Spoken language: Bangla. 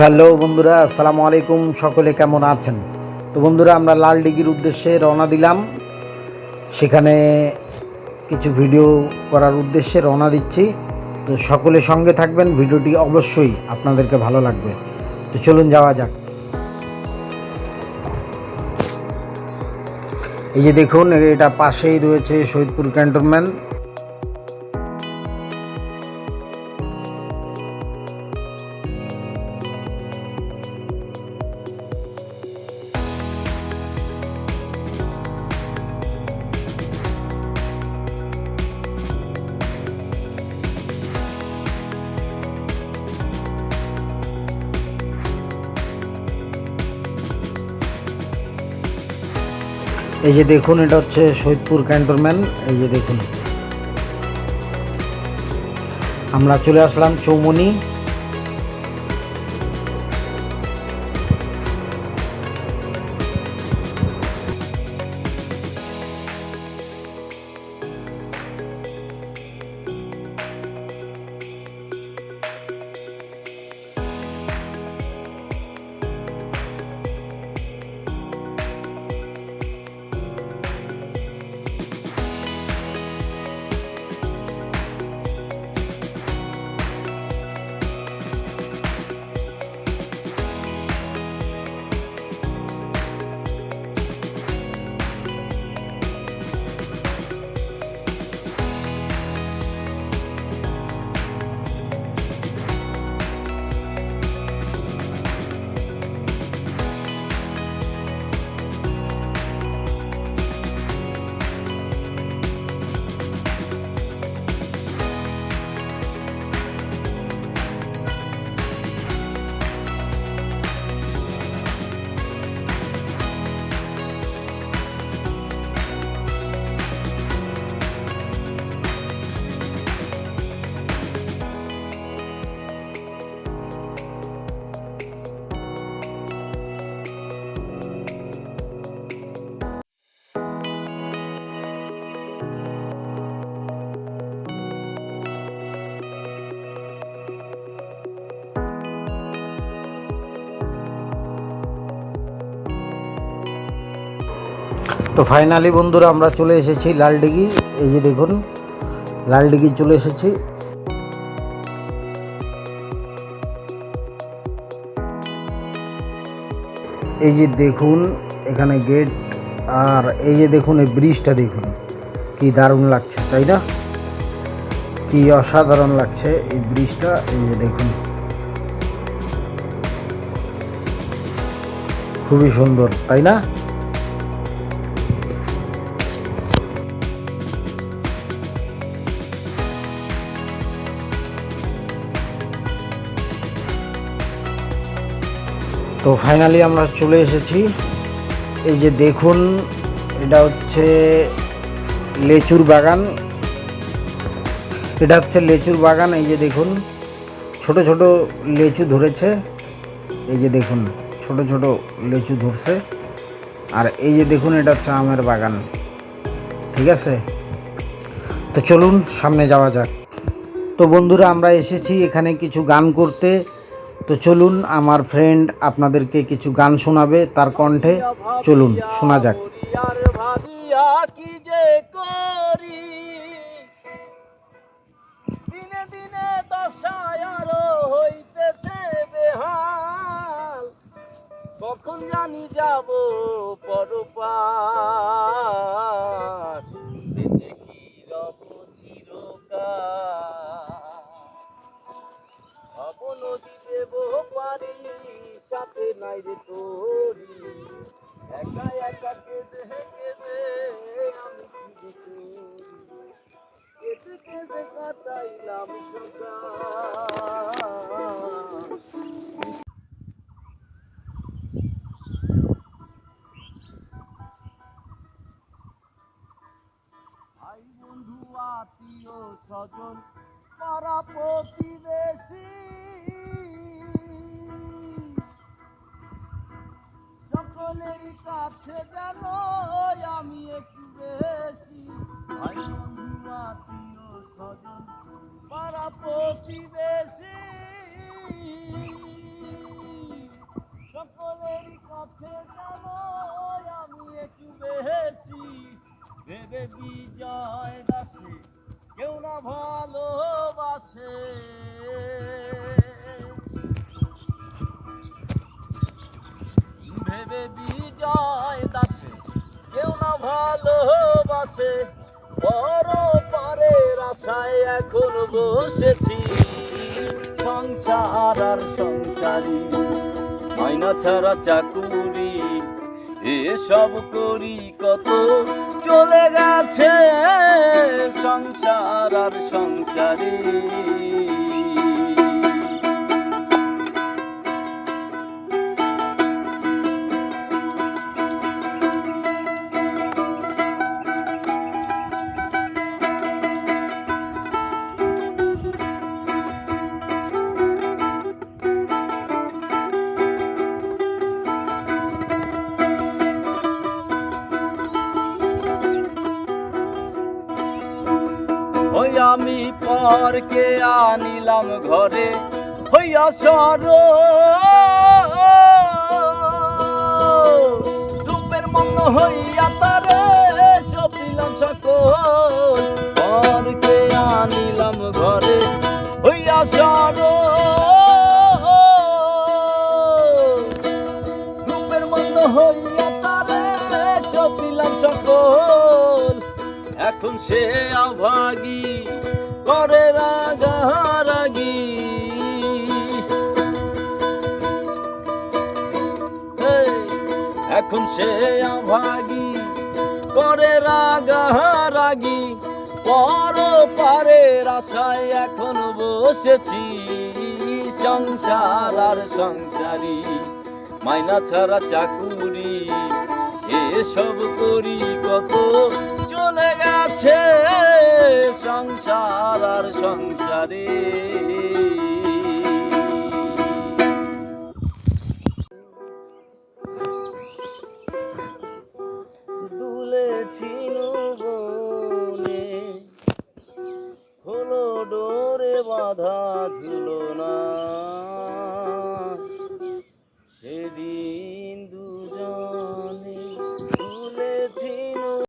হ্যালো বন্ধুরা, আসসালামু আলাইকুম। সকলে কেমন আছেন? তো বন্ধুরা, আমরা লাল ডিগির উদ্দেশ্যে রওনা দিলাম। সেখানে কিছু ভিডিও করার উদ্দেশ্যে রওনা দিচ্ছি। তো সকলে সঙ্গে থাকবেন, ভিডিওটি অবশ্যই আপনাদেরকে ভালো লাগবে। তো চলুন যাওয়া যাক। এই যে দেখুন, এটা পাশেই রয়েছে শহীদপুর ক্যান্টনমেন্ট। এই যে দেখুন এটা হচ্ছে শহীদপুর ক্যান্টনমেন্ট। এই যে দেখুন। আমরা চলে আসলাম চৌমনি তো ফাইনালি বন্ধুরা আমরা চলে এসেছি লালডিগি এই যে দেখুন লালডিগি চলে এসেছি। এই যে দেখুন, এখানে গেট আর এই যে দেখুন, এই ব্রিজটা দেখুন, কি দারুণ লাগছে, তাই না? কি অসাধারণ লাগছে এই ব্রিজটা এই যে দেখুন। খুবই সুন্দর, তাই না? তো ফাইনালি আমরা চলে এসেছি। এই যে দেখুন, এটা হচ্ছে লেচুর বাগান। এটা হচ্ছে লেচুর বাগান, এই যে দেখুন, ছোট ছোট লেচু ধরেছে। এই যে দেখুন, ছোট ছোট লেচু ধরছে। আর এই যে দেখুন, এটা হচ্ছে আমের বাগান। ঠিক আছে? তো চলুন, সামনে যাওয়া যাক। তো বন্ধুরা, আমরা এসেছি এখানে কিছু গান করতে। তো চলুন, আমার ফ্রেন্ড আপনাদেরকে কিছু গান শোনাবে, তার কণ্ঠে চলুন, শোনা যাক। দিনে দিনে কখন জানি যাব পরপার নাই রে তোরি একা একা কেঁদে কেঁদে আমি কি? কেঁদে কেঁদে কাটাইলাম সকাল ভাই বন্ধু, আত্মীয় স্বজন পাড়া সকলেরই কাছে যেন আমি একটু বেশি। পাড়া প্রতিবেশী। ভালোবাসে বড় পারের আশায় এখন বসেছি। সংসার আর সংসারী মাইনা ছাড়া চাকুরি, এসব করি কত চলে গেছে। সংসার আর সংসারী। আমি পরকে আনিলাম ঘরে, হইয়া সর। রূপের মন হইয়া তারে সপিলাম সকল, পরকে আনিলাম ঘরে, হইয়া সর। রূপের মন হইয়া তারে সপিলাম সকল, এখন সে অভাগী করে রাগারাগি এখন সে অভাগী। করে রাগারাগি পর পারের আশায় এখন বসেছি। সংসার আর সংসারী। মাইনা ছাড়া চাকুরি। এসব করি কত চলে গেছে। সংসার আর সংসারে। বনে হলো ডোরে বাধা